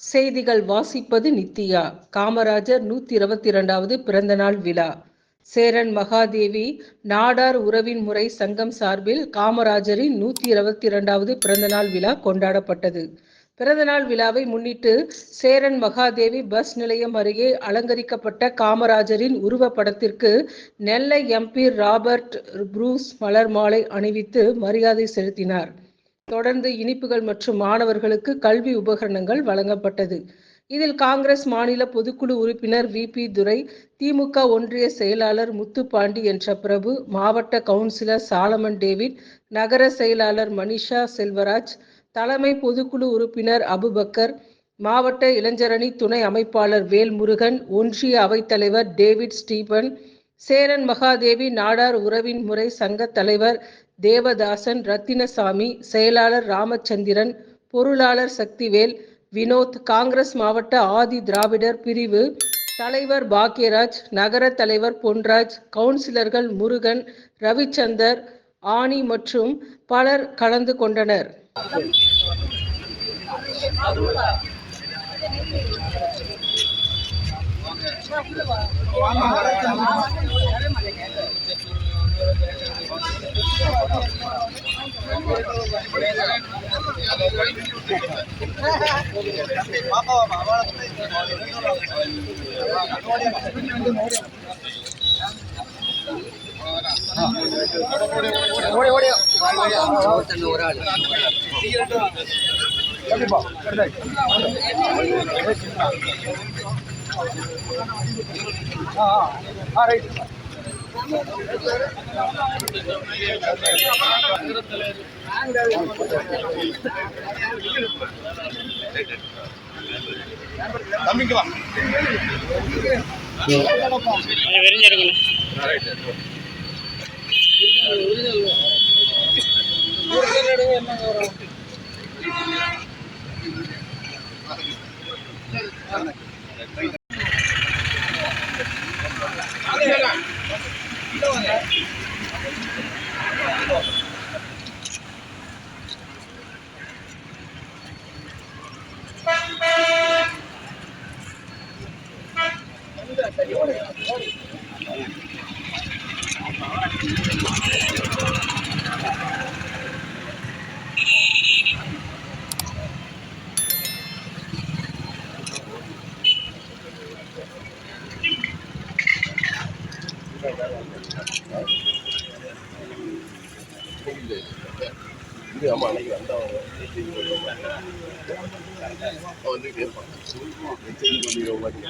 செய்திகள் வாசிப்பது நித்யா. காமராஜர் நூற்றி இருபத்தி இரண்டாவது பிறந்தநாள் விழா. சேரன் மகாதேவி நாடார் உறவின் முறை சங்கம் சார்பில் காமராஜரின் நூற்றி இருபத்தி இரண்டாவது பிறந்தநாள் விழா கொண்டாடப்பட்டது. பிறந்தநாள் விழாவை முன்னிட்டு சேரன் மகாதேவி பஸ் நிலையம் அருகே அலங்கரிக்கப்பட்ட காமராஜரின் உருவப்படத்திற்கு நெல்லை எம்பி ராபர்ட் புரூஸ் மலர் மாலை அணிவித்து மரியாதை செலுத்தினார். தொடர்ந்து இனிப்புகள் மற்றும் மாணவர்களுக்கு கல்வி உபகரணங்கள் வழங்கப்பட்டது. இதில் காங்கிரஸ் மாநில பொதுக்குழு உறுப்பினர் வி. பி. துரை திமுக ஒன்றிய செயலாளர் முத்துப்பாண்டி என்ற பிரபு மாவட்ட கவுன்சிலர் சாலமன் டேவிட் நகர செயலாளர் மனிஷா செல்வராஜ் தலைமை பொதுக்குழு உறுப்பினர் அபுபக்கர் மாவட்ட இளைஞரணி துணை அமைப்பாளர் வேல்முருகன் ஒன்றிய அவைத்தலைவர் டேவிட் ஸ்டீபன் சேரன் மகாதேவி நாடார் உறவின் முறை சங்க தலைவர் தேவதாசன் ரத்தினசாமி செயலாளர் ராமச்சந்திரன் பொருளாளர் சக்திவேல் வினோத் காங்கிரஸ் மாவட்ட ஆதி திராவிடர் பிரிவு தலைவர் பாக்யராஜ் நகர தலைவர் பொன்ராஜ் கவுன்சிலர்கள் முருகன் ரவிச்சந்தர் ஆனி மற்றும் பலர் கலந்து கொண்டனர். தம்பிங்களா கொஞ்சம் விரிஞ்சிருங்கண்ணே இது ஆமா அன்னைக்கு வந்தவங்க கேட்பான் மெசேஜ் பண்ணிடுற மாட்டேங்க வந்து பார்த்து பயங்கர மாட்டேங்க